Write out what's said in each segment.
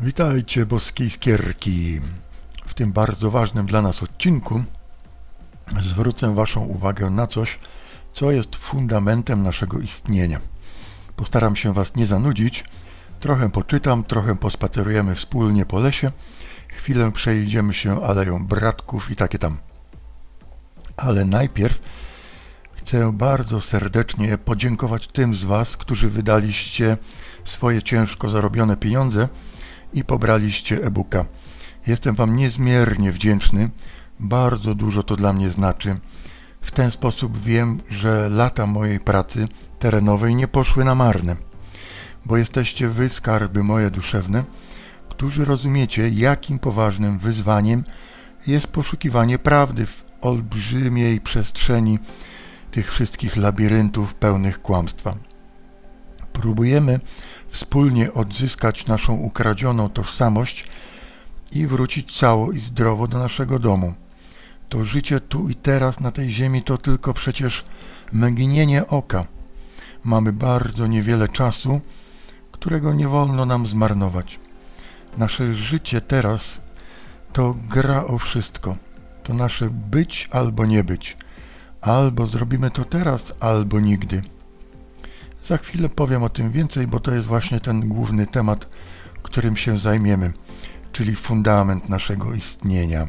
Witajcie, boskie iskierki. W tym bardzo ważnym dla nas odcinku zwrócę Waszą uwagę na coś, co jest fundamentem naszego istnienia. Postaram się Was nie zanudzić, trochę poczytam, trochę pospacerujemy wspólnie po lesie, chwilę przejdziemy się aleją bratków i takie tam. Ale najpierw chcę bardzo serdecznie podziękować tym z Was, którzy wydaliście swoje ciężko zarobione pieniądze i pobraliście e-booka. Jestem Wam niezmiernie wdzięczny. Bardzo dużo to dla mnie znaczy. W ten sposób wiem, że lata mojej pracy terenowej nie poszły na marne, bo jesteście Wy, skarby moje duszewne, którzy rozumiecie, jakim poważnym wyzwaniem jest poszukiwanie prawdy w olbrzymiej przestrzeni tych wszystkich labiryntów pełnych kłamstwa. Próbujemy wspólnie odzyskać naszą ukradzioną tożsamość i wrócić cało i zdrowo do naszego domu. To życie tu i teraz na tej ziemi to tylko przecież mgnienie oka. Mamy bardzo niewiele czasu, którego nie wolno nam zmarnować. Nasze życie teraz to gra o wszystko. To nasze być albo nie być. Albo zrobimy to teraz, albo nigdy. Za chwilę powiem o tym więcej, bo to jest właśnie ten główny temat, którym się zajmiemy, czyli fundament naszego istnienia.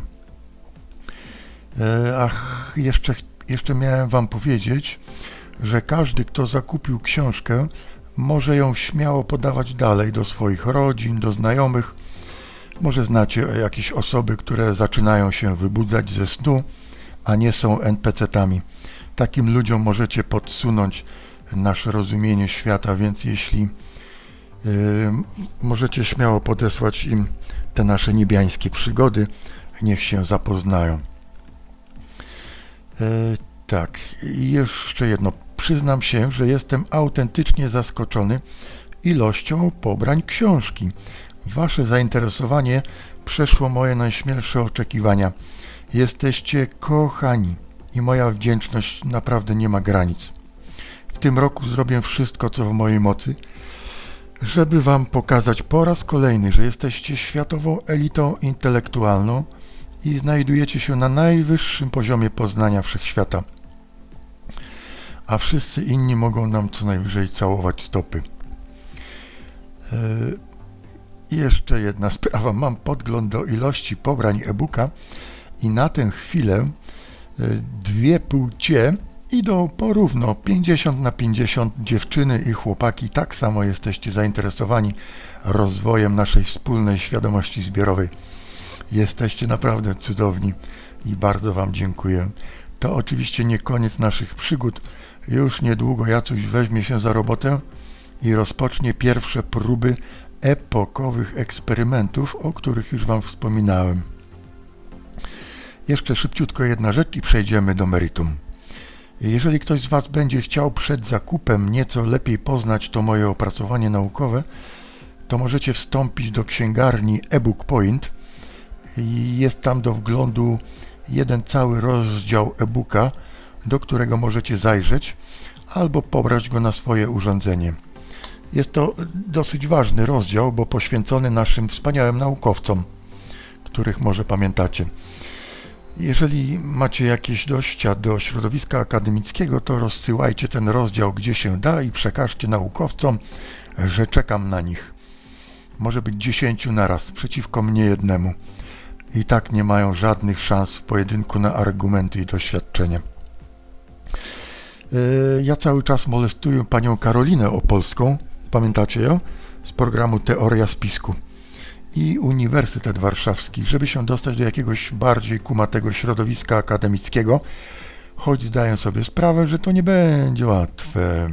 E, ach, jeszcze, jeszcze miałem Wam powiedzieć, że każdy, kto zakupił książkę, może ją śmiało podawać dalej do swoich rodzin, do znajomych. Może znacie jakieś osoby, które zaczynają się wybudzać ze snu, a nie są NPC-tami. Takim ludziom możecie podsunąć nasze rozumienie świata, więc jeśli yy, możecie śmiało podesłać im te nasze niebiańskie przygody, niech się zapoznają. Yy, tak, jeszcze jedno. Przyznam się, że jestem autentycznie zaskoczony ilością pobrań książki. Wasze zainteresowanie przeszło moje najśmielsze oczekiwania. Jesteście kochani i moja wdzięczność naprawdę nie ma granic. W tym roku zrobię wszystko, co w mojej mocy, żeby Wam pokazać po raz kolejny, że jesteście światową elitą intelektualną i znajdujecie się na najwyższym poziomie poznania wszechświata. A wszyscy inni mogą nam co najwyżej całować stopy. Yy, jeszcze jedna sprawa. Mam podgląd do ilości pobrań e-booka i na tę chwilę yy, dwie płcie idą porówno 50 na 50 dziewczyny i chłopaki tak samo jesteście zainteresowani rozwojem naszej wspólnej świadomości zbiorowej. Jesteście naprawdę cudowni i bardzo Wam dziękuję. To oczywiście nie koniec naszych przygód. Już niedługo Jacuś weźmie się za robotę i rozpocznie pierwsze próby epokowych eksperymentów, o których już Wam wspominałem. Jeszcze szybciutko jedna rzecz i przejdziemy do meritum. Jeżeli ktoś z Was będzie chciał przed zakupem nieco lepiej poznać to moje opracowanie naukowe, to możecie wstąpić do księgarni eBook Point. Jest tam do wglądu jeden cały rozdział e-booka, do którego możecie zajrzeć albo pobrać go na swoje urządzenie. Jest to dosyć ważny rozdział, bo poświęcony naszym wspaniałym naukowcom, których może pamiętacie. Jeżeli macie jakieś dojścia do środowiska akademickiego, to rozsyłajcie ten rozdział gdzie się da i przekażcie naukowcom, że czekam na nich. Może być dziesięciu naraz, przeciwko mnie jednemu. I tak nie mają żadnych szans w pojedynku na argumenty i doświadczenie. E, ja cały czas molestuję panią Karolinę Opolską, pamiętacie ją? Z programu Teoria Spisku i Uniwersytet Warszawski, żeby się dostać do jakiegoś bardziej kumatego środowiska akademickiego, choć zdaję sobie sprawę, że to nie będzie łatwe.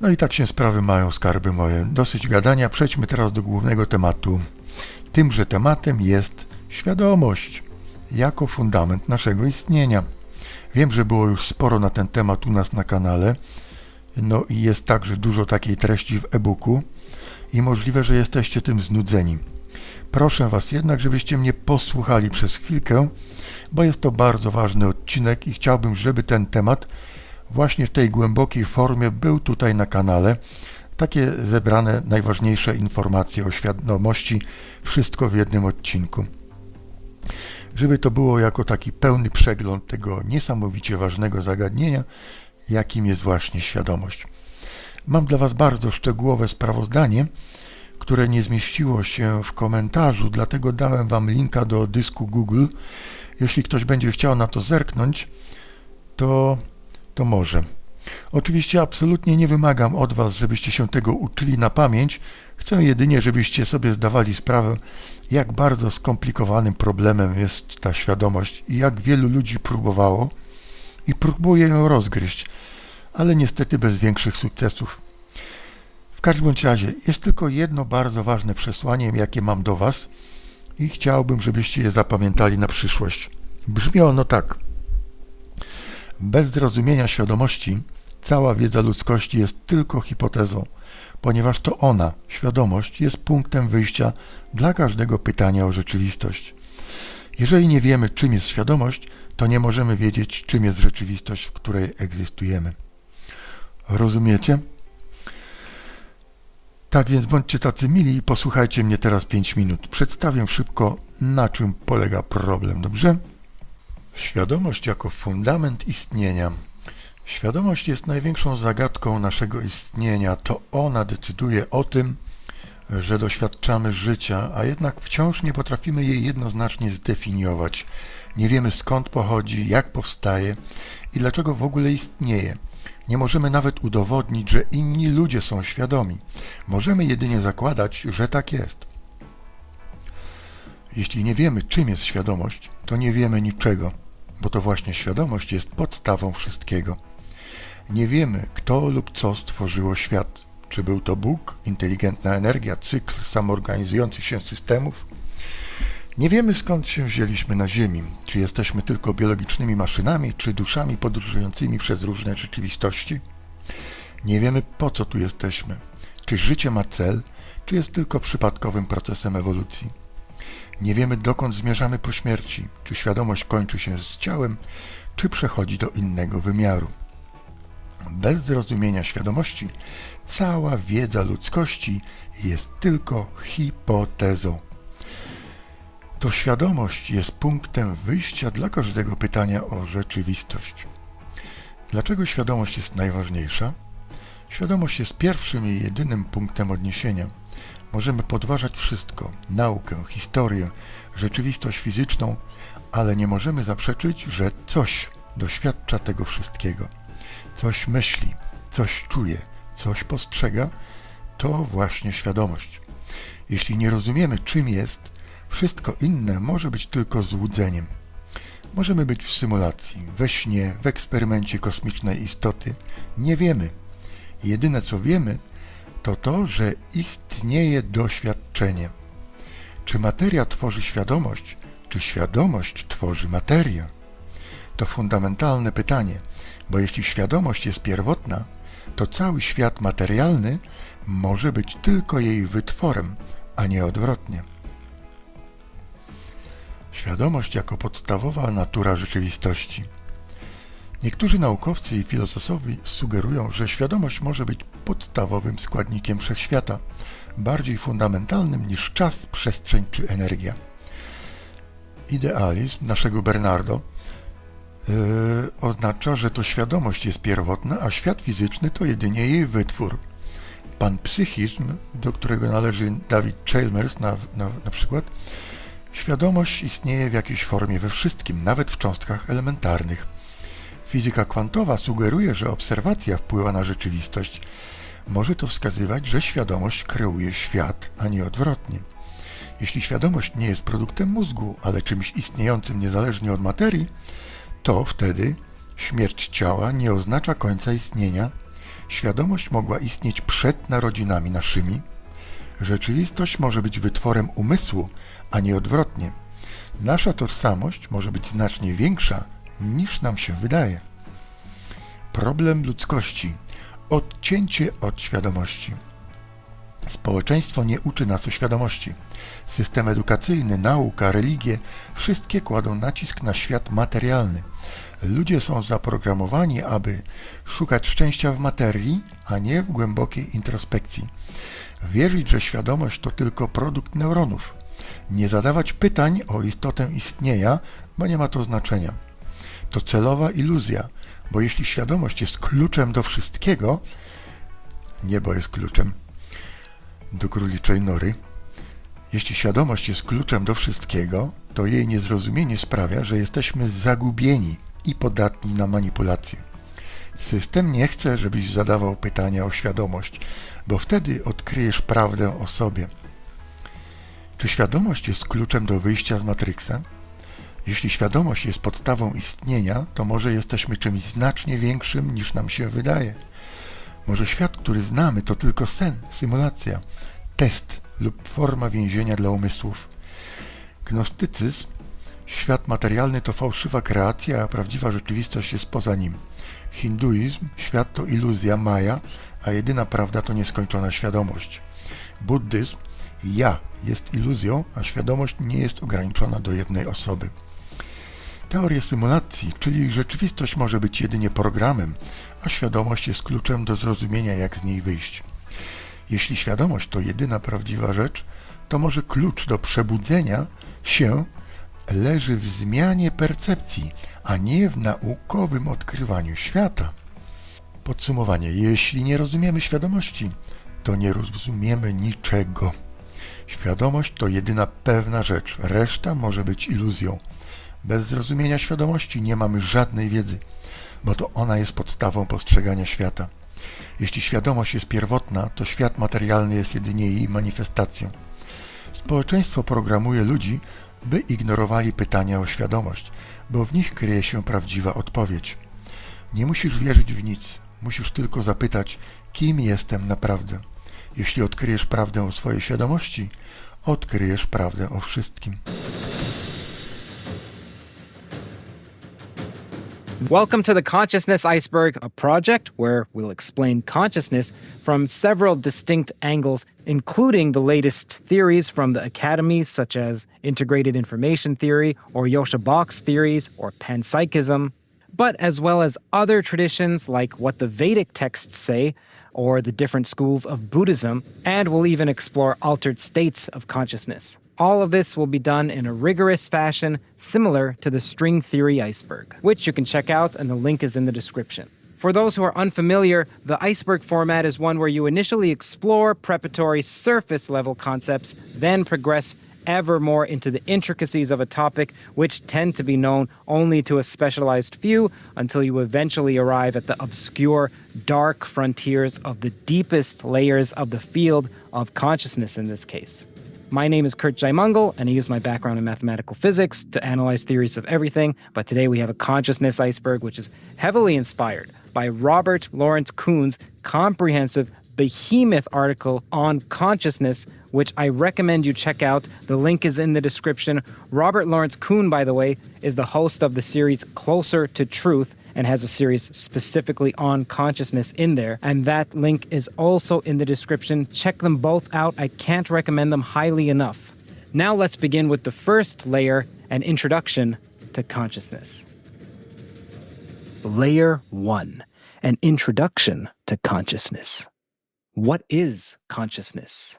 No i tak się sprawy mają, skarby moje. Dosyć gadania, przejdźmy teraz do głównego tematu. Tymże tematem jest świadomość, jako fundament naszego istnienia. Wiem, że było już sporo na ten temat u nas na kanale, no i jest także dużo takiej treści w e-booku i możliwe, że jesteście tym znudzeni. Proszę Was jednak, żebyście mnie posłuchali przez chwilkę, bo jest to bardzo ważny odcinek i chciałbym, żeby ten temat właśnie w tej głębokiej formie był tutaj na kanale, Takie zebrane najważniejsze informacje o świadomości, wszystko w jednym odcinku. Żeby to było jako taki pełny przegląd tego niesamowicie ważnego zagadnienia, jakim jest właśnie świadomość. Mam dla Was bardzo szczegółowe sprawozdanie, które nie zmieściło się w komentarzu, dlatego dałem Wam linka do dysku Google. Jeśli ktoś będzie chciał na to zerknąć, to, to może. Oczywiście absolutnie nie wymagam od Was, żebyście się tego uczyli na pamięć. Chcę jedynie, żebyście sobie zdawali sprawę, jak bardzo skomplikowanym problemem jest ta świadomość i jak wielu ludzi próbowało i próbuje ją rozgryźć, ale niestety bez większych sukcesów. Każdym razie jest tylko jedno bardzo ważne przesłanie, jakie mam do Was i chciałbym, żebyście je zapamiętali na przyszłość. Brzmi ono tak. Bez zrozumienia świadomości cała wiedza ludzkości jest tylko hipotezą, ponieważ to ona, świadomość, jest punktem wyjścia dla każdego pytania o rzeczywistość. Jeżeli nie wiemy, czym jest świadomość, to nie możemy wiedzieć, czym jest rzeczywistość, w której egzystujemy. Rozumiecie? Tak więc bądźcie tacy mili i posłuchajcie mnie teraz 5 minut. Przedstawię szybko, na czym polega problem, dobrze? Świadomość jako fundament istnienia. Świadomość jest największą zagadką naszego istnienia. To ona decyduje o tym, że doświadczamy życia, a jednak wciąż nie potrafimy jej jednoznacznie zdefiniować. Nie wiemy skąd pochodzi, jak powstaje i dlaczego w ogóle istnieje. Nie możemy nawet udowodnić, że inni ludzie są świadomi. Możemy jedynie zakładać, że tak jest. Jeśli nie wiemy, czym jest świadomość, to nie wiemy niczego, bo to właśnie świadomość jest podstawą wszystkiego. Nie wiemy, kto lub co stworzyło świat. Czy był to Bóg, inteligentna energia, cykl samoorganizujących się systemów? Nie wiemy skąd się wzięliśmy na Ziemi. Czy jesteśmy tylko biologicznymi maszynami, czy duszami podróżującymi przez różne rzeczywistości? Nie wiemy po co tu jesteśmy. Czy życie ma cel, czy jest tylko przypadkowym procesem ewolucji? Nie wiemy dokąd zmierzamy po śmierci. Czy świadomość kończy się z ciałem, czy przechodzi do innego wymiaru. Bez zrozumienia świadomości cała wiedza ludzkości jest tylko hipotezą. To świadomość jest punktem wyjścia dla każdego pytania o rzeczywistość. Dlaczego świadomość jest najważniejsza? Świadomość jest pierwszym i jedynym punktem odniesienia. Możemy podważać wszystko naukę, historię, rzeczywistość fizyczną, ale nie możemy zaprzeczyć, że coś doświadcza tego wszystkiego. Coś myśli, coś czuje, coś postrzega, to właśnie świadomość. Jeśli nie rozumiemy, czym jest, wszystko inne może być tylko złudzeniem. Możemy być w symulacji, we śnie, w eksperymencie kosmicznej istoty. Nie wiemy. Jedyne co wiemy, to to, że istnieje doświadczenie. Czy materia tworzy świadomość, czy świadomość tworzy materię? To fundamentalne pytanie, bo jeśli świadomość jest pierwotna, to cały świat materialny może być tylko jej wytworem, a nie odwrotnie. Świadomość jako podstawowa natura rzeczywistości. Niektórzy naukowcy i filozofowie sugerują, że świadomość może być podstawowym składnikiem wszechświata, bardziej fundamentalnym niż czas, przestrzeń czy energia. Idealizm naszego Bernardo yy, oznacza, że to świadomość jest pierwotna, a świat fizyczny to jedynie jej wytwór. Panpsychizm, do którego należy David Chalmers na, na, na przykład, świadomość istnieje w jakiejś formie we wszystkim, nawet w cząstkach elementarnych. Fizyka kwantowa sugeruje, że obserwacja wpływa na rzeczywistość. Może to wskazywać, że świadomość kreuje świat, a nie odwrotnie. Jeśli świadomość nie jest produktem mózgu, ale czymś istniejącym niezależnie od materii, to wtedy śmierć ciała nie oznacza końca istnienia. Świadomość mogła istnieć przed narodzinami naszymi. Rzeczywistość może być wytworem umysłu, a nie odwrotnie. Nasza tożsamość może być znacznie większa niż nam się wydaje. Problem ludzkości odcięcie od świadomości. Społeczeństwo nie uczy nas o świadomości. System edukacyjny, nauka, religie wszystkie kładą nacisk na świat materialny. Ludzie są zaprogramowani, aby szukać szczęścia w materii, a nie w głębokiej introspekcji. Wierzyć, że świadomość to tylko produkt neuronów. Nie zadawać pytań o istotę istnienia, bo nie ma to znaczenia. To celowa iluzja, bo jeśli świadomość jest kluczem do wszystkiego, niebo jest kluczem do króliczej nory, jeśli świadomość jest kluczem do wszystkiego, to jej niezrozumienie sprawia, że jesteśmy zagubieni i podatni na manipulacje. System nie chce, żebyś zadawał pytania o świadomość, bo wtedy odkryjesz prawdę o sobie. Czy świadomość jest kluczem do wyjścia z Matrixa? Jeśli świadomość jest podstawą istnienia, to może jesteśmy czymś znacznie większym niż nam się wydaje. Może świat, który znamy, to tylko sen, symulacja, test lub forma więzienia dla umysłów. Gnostycyzm, świat materialny to fałszywa kreacja, a prawdziwa rzeczywistość jest poza nim. Hinduizm, świat to iluzja, maja, a jedyna prawda to nieskończona świadomość. Buddyzm, ja jest iluzją, a świadomość nie jest ograniczona do jednej osoby. Teorie symulacji, czyli rzeczywistość może być jedynie programem, a świadomość jest kluczem do zrozumienia, jak z niej wyjść. Jeśli świadomość to jedyna prawdziwa rzecz, to może klucz do przebudzenia się leży w zmianie percepcji, a nie w naukowym odkrywaniu świata. Podsumowanie. Jeśli nie rozumiemy świadomości, to nie rozumiemy niczego. Świadomość to jedyna pewna rzecz, reszta może być iluzją. Bez zrozumienia świadomości nie mamy żadnej wiedzy, bo to ona jest podstawą postrzegania świata. Jeśli świadomość jest pierwotna, to świat materialny jest jedynie jej manifestacją. Społeczeństwo programuje ludzi, by ignorowali pytania o świadomość, bo w nich kryje się prawdziwa odpowiedź. Nie musisz wierzyć w nic, musisz tylko zapytać, kim jestem naprawdę. Jeśli odkryjesz prawdę o swojej świadomości, odkryjesz prawdę o wszystkim. Welcome to the Consciousness Iceberg, a project where we'll explain consciousness from several distinct angles, including the latest theories from the Academy, such as integrated information theory, or Yosha Box theories, or panpsychism, but as well as other traditions like what the Vedic texts say, or the different schools of Buddhism, and we'll even explore altered states of consciousness. All of this will be done in a rigorous fashion similar to the string theory iceberg, which you can check out, and the link is in the description. For those who are unfamiliar, the iceberg format is one where you initially explore preparatory surface level concepts, then progress ever more into the intricacies of a topic, which tend to be known only to a specialized few until you eventually arrive at the obscure, dark frontiers of the deepest layers of the field of consciousness in this case. My name is Kurt Jaimungal, and I use my background in mathematical physics to analyze theories of everything. But today we have a consciousness iceberg, which is heavily inspired by Robert Lawrence Kuhn's comprehensive behemoth article on consciousness, which I recommend you check out. The link is in the description. Robert Lawrence Kuhn, by the way, is the host of the series Closer to Truth and has a series specifically on consciousness in there. And that link is also in the description. Check them both out. I can't recommend them highly enough. Now let's begin with the first layer an introduction to consciousness. Layer 1 An introduction to consciousness. What is consciousness?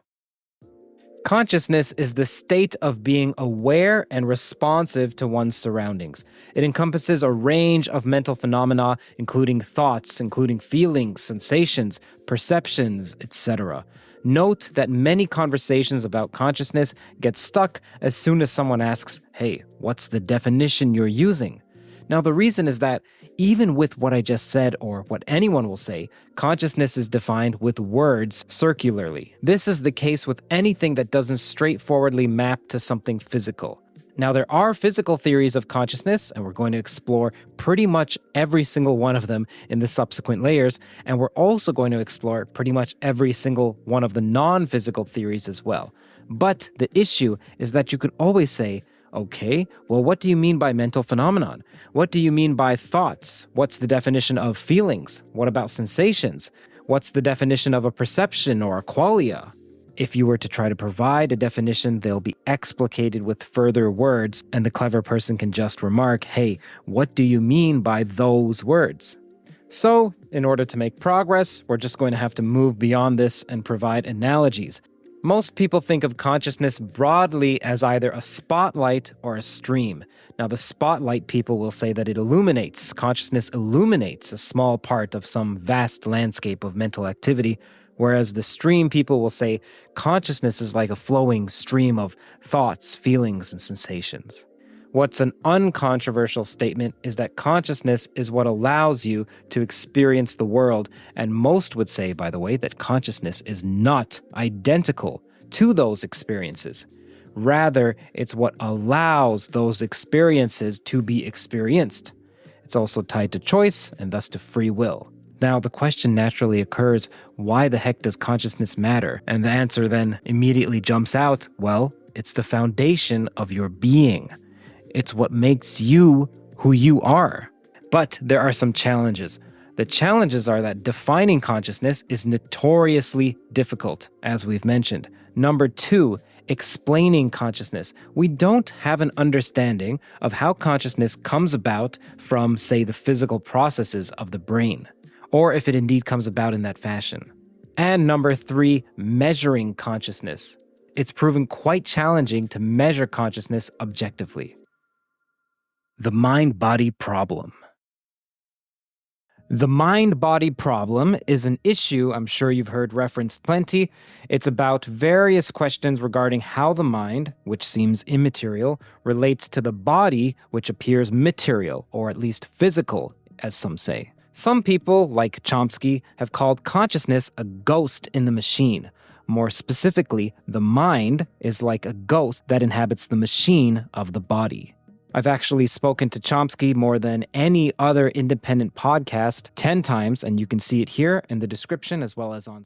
Consciousness is the state of being aware and responsive to one's surroundings. It encompasses a range of mental phenomena, including thoughts, including feelings, sensations, perceptions, etc. Note that many conversations about consciousness get stuck as soon as someone asks, Hey, what's the definition you're using? Now, the reason is that even with what I just said, or what anyone will say, consciousness is defined with words circularly. This is the case with anything that doesn't straightforwardly map to something physical. Now, there are physical theories of consciousness, and we're going to explore pretty much every single one of them in the subsequent layers. And we're also going to explore pretty much every single one of the non physical theories as well. But the issue is that you could always say, Okay, well, what do you mean by mental phenomenon? What do you mean by thoughts? What's the definition of feelings? What about sensations? What's the definition of a perception or a qualia? If you were to try to provide a definition, they'll be explicated with further words, and the clever person can just remark, hey, what do you mean by those words? So, in order to make progress, we're just going to have to move beyond this and provide analogies. Most people think of consciousness broadly as either a spotlight or a stream. Now, the spotlight people will say that it illuminates, consciousness illuminates a small part of some vast landscape of mental activity, whereas the stream people will say consciousness is like a flowing stream of thoughts, feelings, and sensations. What's an uncontroversial statement is that consciousness is what allows you to experience the world, and most would say, by the way, that consciousness is not identical to those experiences. Rather, it's what allows those experiences to be experienced. It's also tied to choice and thus to free will. Now, the question naturally occurs why the heck does consciousness matter? And the answer then immediately jumps out well, it's the foundation of your being. It's what makes you who you are. But there are some challenges. The challenges are that defining consciousness is notoriously difficult, as we've mentioned. Number two, explaining consciousness. We don't have an understanding of how consciousness comes about from, say, the physical processes of the brain, or if it indeed comes about in that fashion. And number three, measuring consciousness. It's proven quite challenging to measure consciousness objectively. The mind body problem. The mind body problem is an issue I'm sure you've heard referenced plenty. It's about various questions regarding how the mind, which seems immaterial, relates to the body, which appears material, or at least physical, as some say. Some people, like Chomsky, have called consciousness a ghost in the machine. More specifically, the mind is like a ghost that inhabits the machine of the body. I've actually spoken to Chomsky more than any other independent podcast 10 times, and you can see it here in the description as well as on.